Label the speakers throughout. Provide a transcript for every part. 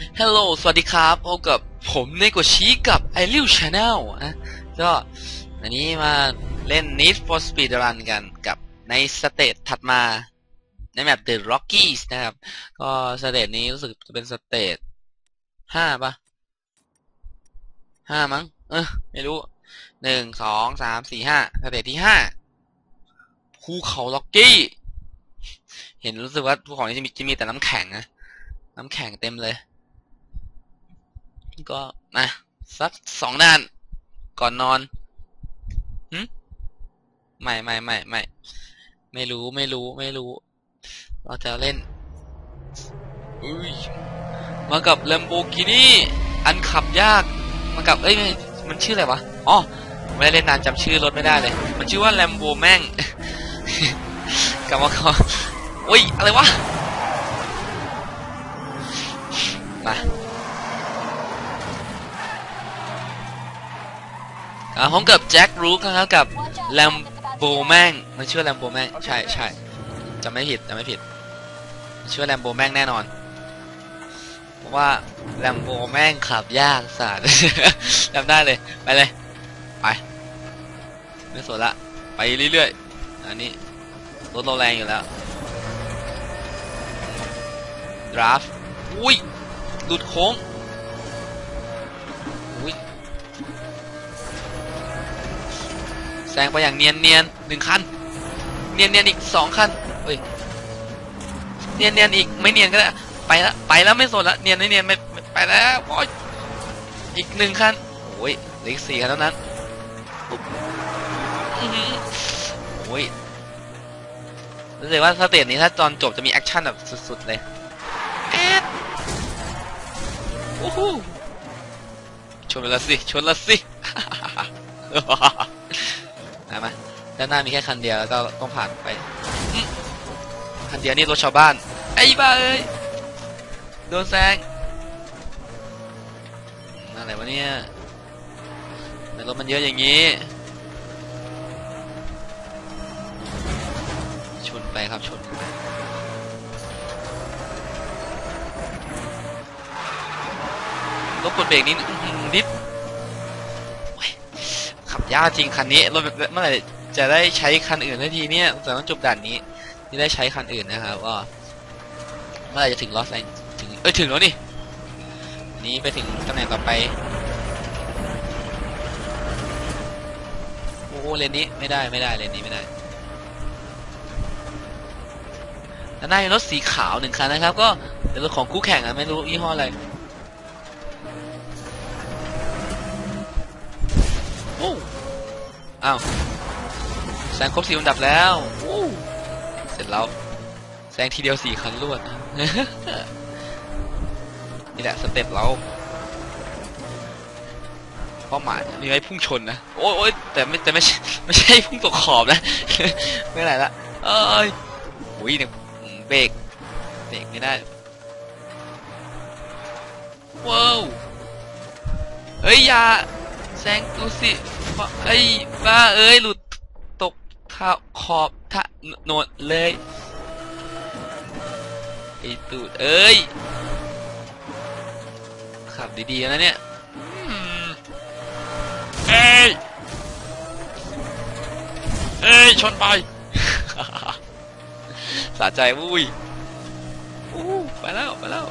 Speaker 1: ฮัลโหล สวัสดีครับพบกับผมเนโกชิกับไอริวชาแนลนะก็อันนี้มาเล่น Need for Speed Run กันกับในสเตจถัดมา ในแมป The Rockies นะครับ ก็สเตจนี้รู้สึกจะเป็นสเตจห้าปะห้ามั้ง เออไม่รู้หนึ่งสองสามสี่ห้าสเตจที่ห้าภูเขาล็อกกี้ เห็นรู้สึกว่าภูเขานี้จะมีจะมีแต่น้ำแข็งนะน้ำแข็งเต็มเลย ก็นะสักสองด้าน ก่อนนอนหึไม่ไม่ไม่ไม่ไม่รู้ไม่รู้ไม่รู้ เราจะเล่นอุ้ยมากับ Lamborghini อันขับยากมากับเอ้ยมันชื่ออะไรวะอ๋อไม่ได้เล่นนานจำชื่อรถไม่ได้เลย มันชื่อว่า Lambo แม่งกลับมาก่อนอุ้ยอะไรวะมา อ่าผมกับแจ็ครูคนะครับกับแลมโบแมงมันชื่อแลมโบแมงใช่ใช่จะไม่ผิดจะไม่ผิดชื่อแลมโบแมงแน่นอน เพราะว่าแลมโบแมงขับยากสาดจำได้เลยไปเลยไปไม่สนละไปเรื่อยๆอันนี้รถเราแรงอยู่แล้วดราฟอุ้ยหลุดโค้ง แซงไปอย่างเนียนเนียนหนึ่งคัน เนียนเนียนอีกสองคันเฮ้ย เนียนเนียนอีกไม่เนียนก็ได้ ไปแล้วไปแล้วไม่สนละ เนียนไม่เนียนไม่ไปแล้วโอ้ยอีกหนึ่งคันโอ้ยเหลืออีกสี่คันเท่านั้นปุ๊บโอ้ยรู้สึกว่าสเตจนี้ถ้าตอนจบจะมีแอคชั่นแบบสุดๆเลยแอดโอ้โหชนละสิชนละสิ นะมาด้านหน้ามีแค่คันเดียวแล้วก็ต้องผ่านไปคันเดียวนี่รถชาวบ้าน ไอ้บ้าเอ้ยโดนแซงอะไรวะเนี่ยทำไมรถมันเยอะอย่างนี้ ชนไปครับชนไปรถกดเบรกนี้อื้อหือนิด ยากจริงคันนี้รถเมื่อไหร่จะได้ใช้คันอื่นได้ทีเนี่ยแต่ต้องจบด่านนี้ที่ได้ใช้คันอื่นนะครับว่าเมื่อไหร่จะถึงลอสแองถึงเอ้ยถึงแล้วนี่นี้ไปถึงตำแหน่งต่อไปโอ้เลนนี้ไม่ได้ไม่ได้เลนนี้ไม่ได้แล้วหน้ารถสีขาวหนึ่งคันนะครับ ก็เป็นรถของคู่แข่งอะไม่รู้ยี่ห้ออะไร อ้าวแซงครบสี่อันดับแล้วเสร็จแล้วแซงทีเดียวสี่คันรวด นี่แหละสเต็ปเราเป้าหมายมีไว้พุ่งชนนะ โอ้ยแต่ไม่แต่ไม่ไม่ใช่พุ่งตกขอบนะ ไม่ไหนละเอ้ยโอ้ยเนี่ยเบรกเบรกไม่ได้ว้าวเฮ้ยอย่า แซงกูสิบ้าไอ้ยบ้าเอ้ยหลุดตกท่าขอบท่าโนดเลยไอ้ตูดเอ้ยขับดีๆนะเนี่ยอืมเอ้ยเอ้ยชนไปสะใจวุ้ยอู้ไปแล้วไปแล้ว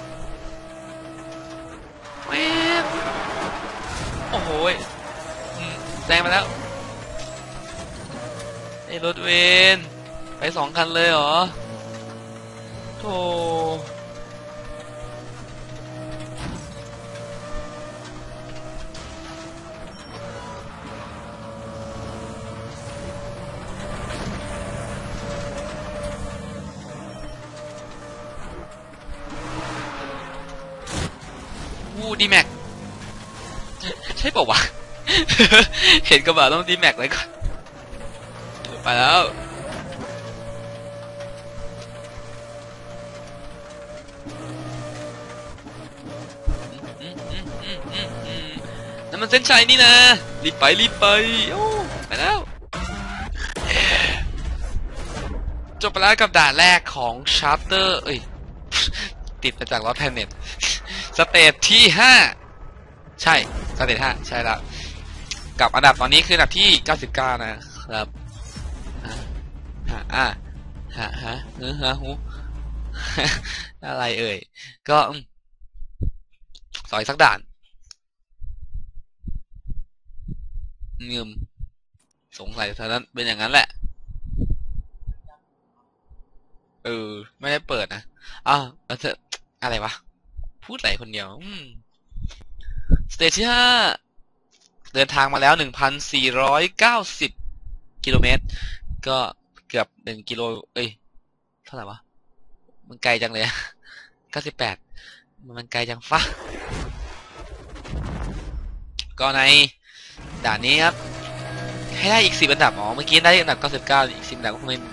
Speaker 1: แม่งโอ้โหยอืมแซงมาแล้วไอ้รถเวนไปสองคันเลยเหรอโธ่วูดีแม็ก เห็นกระบะต้องดีแม็กเลยก่อนไปแล้วนั่นมันเส้นชัยนี่นะ รีบไป รีบไปโอ้ไปแล้ว จบไปแล้วกับด่านแรกของชาร์เตอร์เอ้ย ติดมาจากลอสแพนเน็ต สเตจที่ห้า ใช่ สเตจห้า ใช่แล้ว กับอันดับตอนนี้คืออันดับที่เก้าสิบเก้านะครับฮะอะฮะฮะเออฮะหูอะไรเอ่ย ก็สอยสักด่านเงิมสงสัยเท่านั้นเป็นอย่างนั้นแหละ เออ ไม่ได้เปิดนะอ้าวเธออะไรวะ พูดไหลคนเดียวสเตจที่ห้า เดินทางมาแล้วหนึ่งพันสี่ร้อยเก้าสิบกิโลเมตร ก็เกือบหนึ่งกิโล เอ้ย เท่าไหร่วะ มันไกลจังเลยเก้าสิบแปดมันไกลจังฟะก็ในด่านนี้ครับ ให้ได้อีกสิบอันดับ อ๋อ เมื่อกี้ได้อันดับเก้าสิบเก้าอีกสิบอันดับก็คงเป็น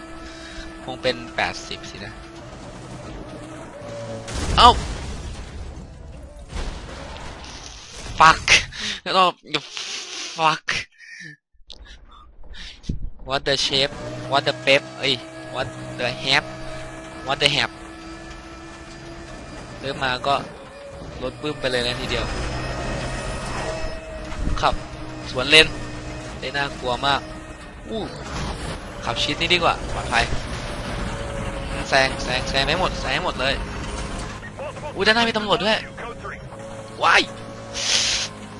Speaker 1: คงเป็นแปดสิบสินะ เอ้า fuck แล้วก็ fuck what the shape what the pep เอ้ย what the hap what the hap เริ่มมาก็รถปื้มไปเลยนะทีเดียวขับสวนเลนได้น่ากลัวมากอู้ขับชิดนี่ดีกว่าปลอดภัยแซงแซงแซงไม่หมดแซงหมดเลยอุ้ยด้านหน้ามีตำรวจด้วยว้าย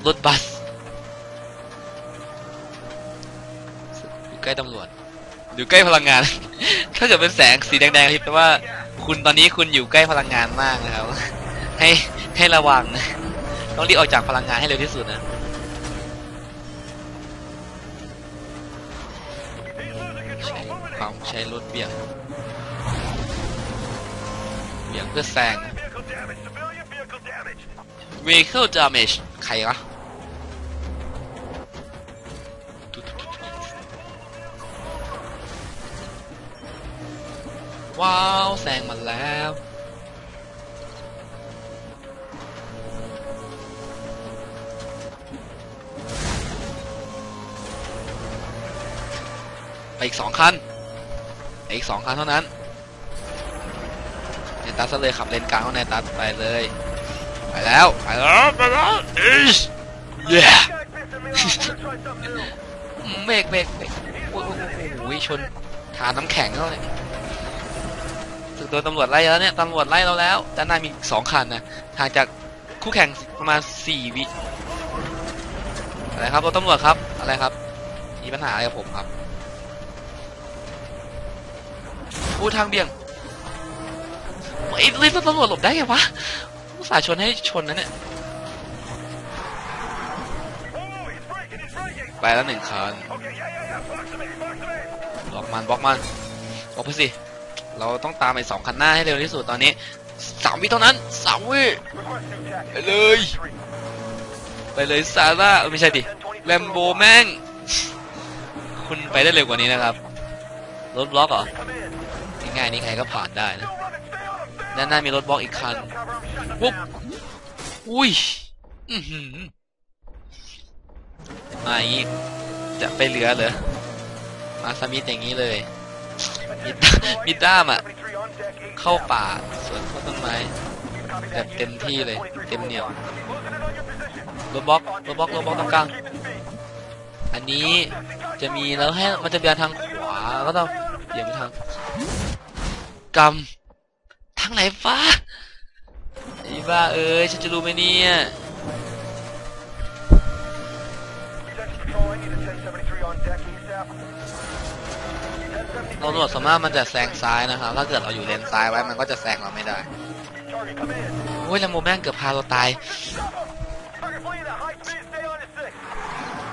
Speaker 1: รถบัสอยู่ใกล้ตำรวจอยู่ใกล้พลังงาน ถ้าเกิดเป็นแสงสีแดงๆคิดแปลว่า คุณตอนนี้คุณอยู่ใกล้พลังงานมากนะครับ ให้ให้ระวังนะต้องรีบออกจากพลังงานให้เร็วที่สุดนะใช้ความใช้รถเบี่ยงเบี่ยงเพื่อแซง vehicle damage ใครวะว้าวแซงมาแล้วไปอีกสองคันไปอีกสองคันเท่านั้นเนตัสเลยขับเลนกลางของเนตัสไปเลย ไปแล้วไปแล้วไปแล้วอิชเย้เบรกเบรกเบรกโอ้โหโอ้โหชนฐานน้ำแข็งเขาเลยถึงโดนตำรวจไล่แล้วเนี่ยตำรวจไล่เราแล้วด้านหน้ามีสองคันนะห่างจากคู่แข่งประมาณสี่วิอะไรครับรถตำรวจครับอะไรครับ มีปัญหาอะไรกับผมครับอู้ทางเบี่ยงไอ้ลิฟต์ตำรวจหลบได้ไงวะอุต ส่าชนให้ชนนะเนี่ย ไปแล้วหนึ่งคันบล็อกมันบล็อกมันบล็อกไปสิ เราต้องตามไอ้สองคันหน้าให้เร็วที่สุดตอนนี้สามวิเท่านั้นสามวิไปเลย ไปเลยซาร่าไม่ใช่ดิแลมโบแม่ง คุณไปได้เร็วกว่านี้นะครับรถบล็อกเหรอง่ายๆนี่ใครก็ผ่านได้นะ ด้านหน้ามีรถบล็อกอีกคันปุ๊บอุ้ยมาอย่างนี้จะไปเหลือเหรอมาสมิธอย่างนี้เลยมิดมิดด้ามอะเข้าป่าสวนต้นไม้แบบเต็มที่เลย เต็มเหนียวรถบล็อกรถบล็อกรถบล็อกตรงกลางอันนี้จะมีแล้วให้มันจะเบียงทางขวาก็ต้องเบี่ยงไปทางกำางไหนฟ้าไอ้บ้าเอ้ยฉันจะรู้ไหมเนี่ยเราตรวจสามารถมันจะแซงซ้ายนะครับ ถ้าเกิดเราอยู่เลนซ้ายไว้มันก็จะแซงเราไม่ได้โอ้ยลมโบแม่งเกือบพาเราตายอะ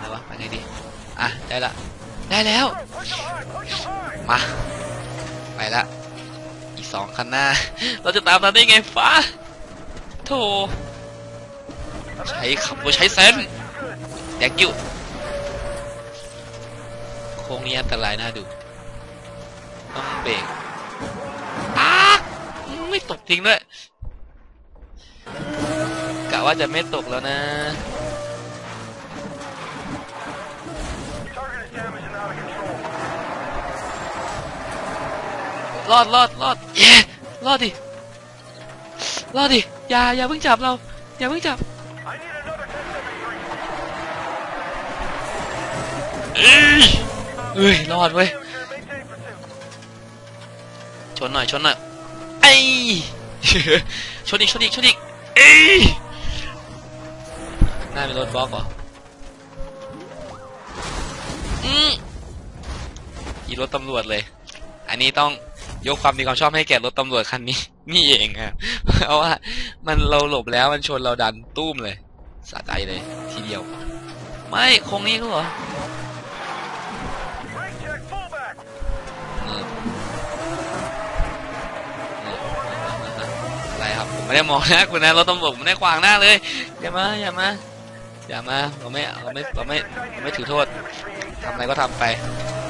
Speaker 1: ไรวะไปไงดี อะ ได้ละ ได้แล้ว มา ไปละ สองคันหน้า เราจะตามทันได้ไงฟ้าโธ่ใช้ขับใช้เซนแดกกิ้วโค้งนี้อันตรายน่าดู ต้องเบรกอ้าไม่ตกทิ้งด้วยกะว่าจะไม่ตกแล้วนะ รอดรอดรอดเย้รอดดิรอดดิอย่าอย่าเพิ่งจับเราอย่าเพิ่งจับเอ้ยเอ้ยรอดเว้ยชนหน่อยชนหน่อยไอ้ยชนอีกชนอีกชนอีกเอ้ยหน้าเป็นรถบล็อกเหรออืมอีรถตำรวจเลย อันนี้ต้อง ยกความดีความชอบให้แก่รถตำรวจคันนี้ นี่เองครับเพราะว่ามันเราหลบแล้วมันชนเราดันตุ้มเลยสะใจเลยทีเดียว ไม่คงนี้ก็เหรอเออเอออะไรครับผมไม่ได้มองหนะคุณนะรถตำรวจผมไม่ได้ขวางหน้าเลยอย่ามาอย่ามาอย่ามาเราไม่เราไม่เราไม่เราไม่ถือโทษทำอะไรก็ทำไป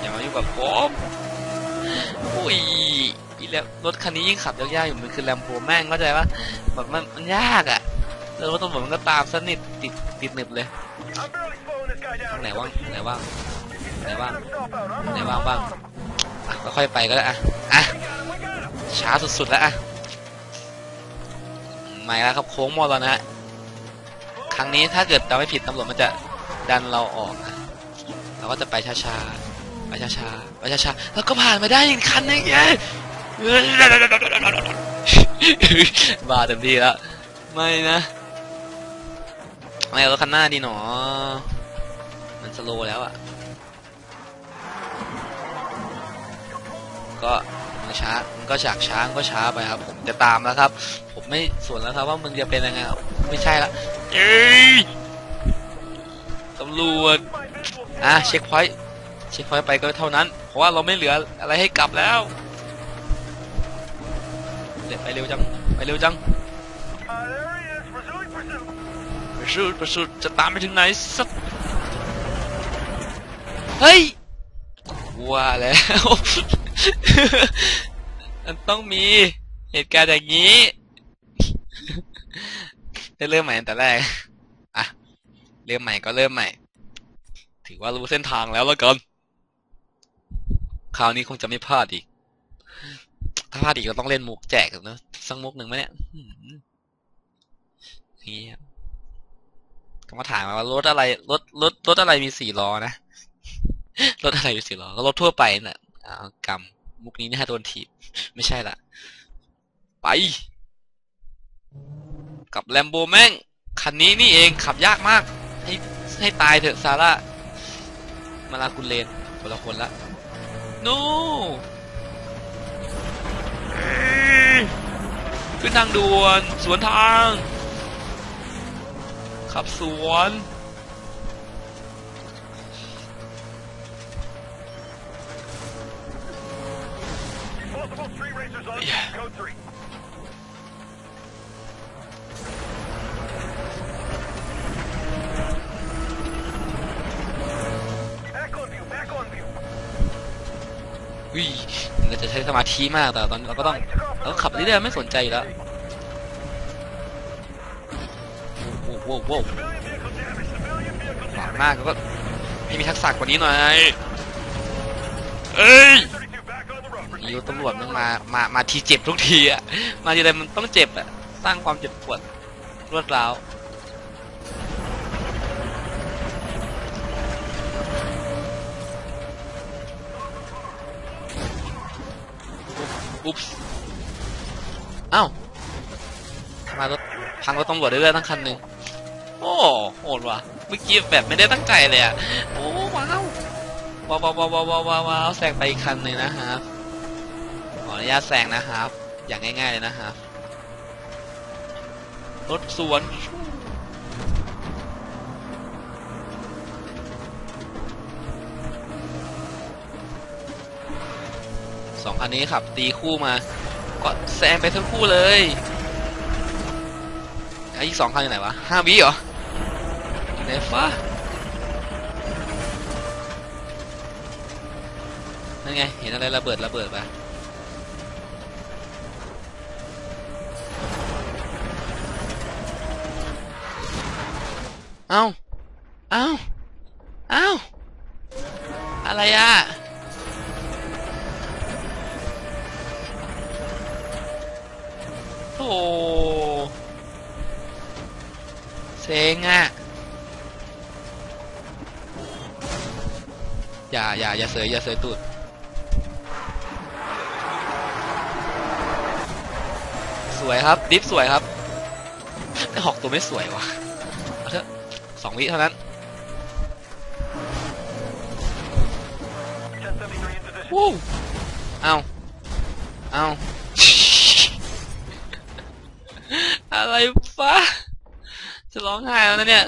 Speaker 1: อย่ามายุ่งกับผม อุ้ยอีแล้วรถคันนี้ยิ่งขับยากๆอยู่มันคือแลมโบแม่งเข้าใจปะแบบมันมันยากอะแล้วรถตำรวจมันก็ตามสนิทติดติดหนึบเลยทางไหนว่างไหนว่างไหนว่างไหนว่างบ้างอะค่อยไปก็ได้อะอะช้าสุดๆแล้วอะไม่แล้วครับโค้งมอแล้วนะฮะครั้งนี้ถ้าเกิดเราไม่ผิดตำรวจมันจะดันเราออก เราก็จะไปช้าๆ ไปช้าๆไปช้าๆแล้วก็ผ่านมาได้อีกคันนึงเย้บ้าเต็มที่แล้วไม่นะไม่เอารถคันหน้าดีหนอ มันสโลว์แล้วอะก็มันช้ามันก็ฉากช้ามันก็ช้าไปครับ ผมจะตามแล้วครับ ผมไม่สวนแล้วครับว่ามึงจะเป็นยังไงครับไม่ใช่ละเอ้ยตำรวจอะเช็คพอยต์ เช็คพอยต์ไปก็เท่านั้น เพราะว่าเราไม่เหลืออะไรให้กลับแล้วเดี๋ยวไปเร็วจัง ไปเร็วจังประสุดประสุดจะตามไปถึงไหนสักเฮ้ยว่าแล้ว มันต้องมีเหตุการณ์อย่างนี้ได้เริ่มใหม่แต่แรก อะ เริ่มใหม่ก็เริ่มใหม่ ถือว่ารู้เส้นทางแล้วแล้วกัน คราวนี้คงจะไม่พลาดอีก ถ้าพลาดอีกก็ต้องเล่นมุกแจกนะสักมุกหนึ่งไหมเนี่ยนี่ครับก็มาถามว่ารถอะไรรถรถรถอะไรมีสี่ล้อนะรถอะไรมีสี่ล้อก็รถทั่วไปน่ะอาวกำมุกนี้น่าโดนถีบไม่ใช่ละไป กับแลมโบแม่ง คันนี้นี่เองขับยากมาก ให้ให้ตายเถอะซาร่ามาลากุลเลนคนละคนละ no ขึ้นทางด่วน สวนทาง ขับสวน ช้สมาธิมากแต่ตอนเราก็ต้องเราก็ขับเรื่อยๆไม่สนใจแล้วโว้วโว้วโว้ขวางหน้าก็ให้มีทักษะกว่านี้หน่อยเอ้ยยูตำรวจมันมามามาทีเจ็บทุกทีอะมาทีไรมันต้องเจ็บอะสร้างความเจ็บปวดรวดร้าว อุ๊บส์อ้าวทำไมรถพังรถตำรวจได้เลยทั้งคันหนึ่งโอ้โหดว่ะเมื่อกี้แบบไม่ได้ตั้งใจเลยอะโอ้ว้าวว้าวว้าวว้าวว้าวว้าวแซงไปอีกคันหนึ่งนะครับขออนุญาตแซงนะครับ อย่างง่ายๆเลยนะครับรถสวน สองคันนี้ขับ ตีคู่มา ก็แซงไปทั้งคู่เลยไอ้อีกสองคันอยู่ไหนวะห้าวิเหรออยู่ไหนฟ้านั่นไง เห็นอะไรระเบิดระเบิดปะเอ้า เอ้า เอ้า อะไรอะ งอะอย่าอย่าอย่าเสยอย่าเสยตูดสวยครับดิฟสวยครับแต่หอกตัวไม่สวยว่ะเอาเถอะสองวิเท่านั้นวู้เอาเอาอะไรฟ้า จะร้องไห้แล้วนะเนี่ย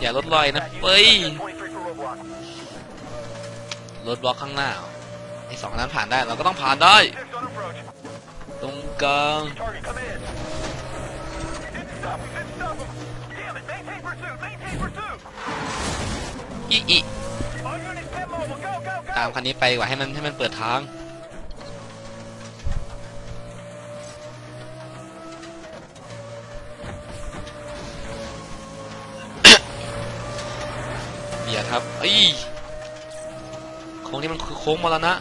Speaker 1: อย่าลดรอยนะเฟ้ยรถบล็อกข้างหน้าไอ้สองนั้นผ่านได้เราก็ต้องผ่านได้ ตรงกลางอีอีตามคันนี้ไปกว่าให้มันให้มันเปิดทาง เบียดครับอ้ยโค้งนี้มันคือโค้งมรณะ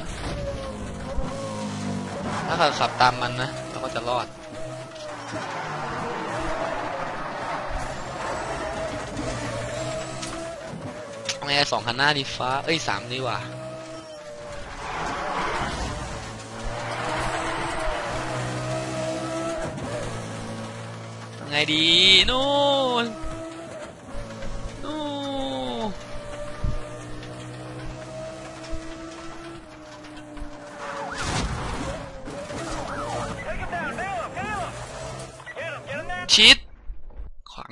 Speaker 1: ถ้าเราขับตามมันนะเราก็จะรอดเอาไงสองคันหน้าดีฟ้า เอ้ยสามดีกว่าไงดีนู่น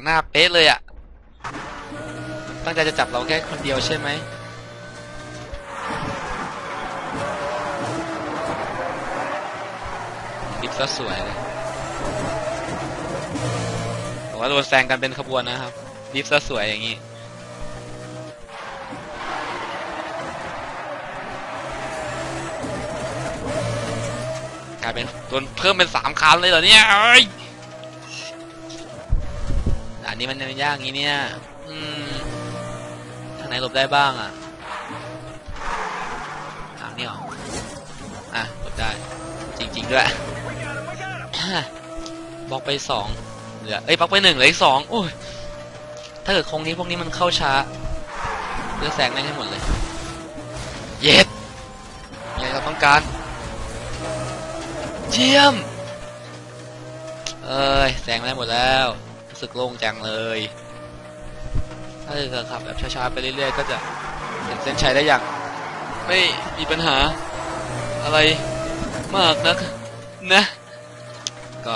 Speaker 1: หน้าเป๊ะเลยอะตั้งใจจะจับเราแค่คนเดียวใช่ไหมดิฟซะสวยเลยว่าโดนแซงกันเป็นขบวนนะครับดิฟซะสวยอย่างนี้กลายเป็นโดนเพิ่มเป็นสามคันเลยเหรอเนี่ยเอ้ย อันนี้มันยังยากอย่างนี้เนี่ย อืมทางไหนหลบได้บ้างอะ ทางนี้เหรอ อะหลบได้ จริง ๆ ด้วย บล็อกไปสองเหลือ เอ้ยบล็อกไปหนึ่งเหลืออีกสองโอ้ย ถ้าเกิดคงนี้พวกนี้มันเข้าช้าเลือกแซงได้ให้หมดเลย เย็ดยังไงเราต้องการ เยี่ยม เอ้ยแซงได้หมดแล้ว สึกโล่งจังเลย ถ้าเกิดขับแบบช้าๆไปเรื่อยๆ ก็จะถึงเส้นชัยได้อย่าง ไม่มีปัญหาอะไรมากนักนะ ก็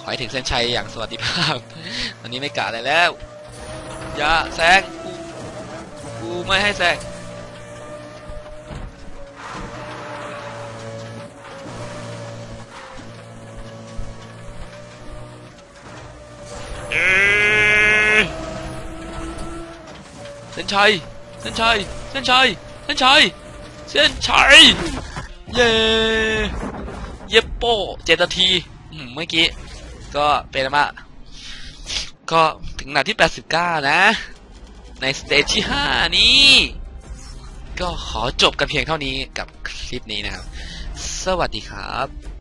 Speaker 1: ขอให้ถึงเส้นชัยอย่างสวัสดิภาพ วันนี้ไม่กะอะไรแล้ว อย่าแซงกูกูไม่ให้แซง เอ้ยเส้นชัย เส้นชัย เส้นชัย เส้นชัย เส้นชัย เย้เย็บโป้เจ็ดนาทีเมื่อกี้ ก็เป็นมาก็ถึงหนาที่ 89 นะ ในสเตจที่ 5 นี้ ก็ขอจบกันเพียงเท่านี้กับคลิปนี้นะครับ สวัสดีครับ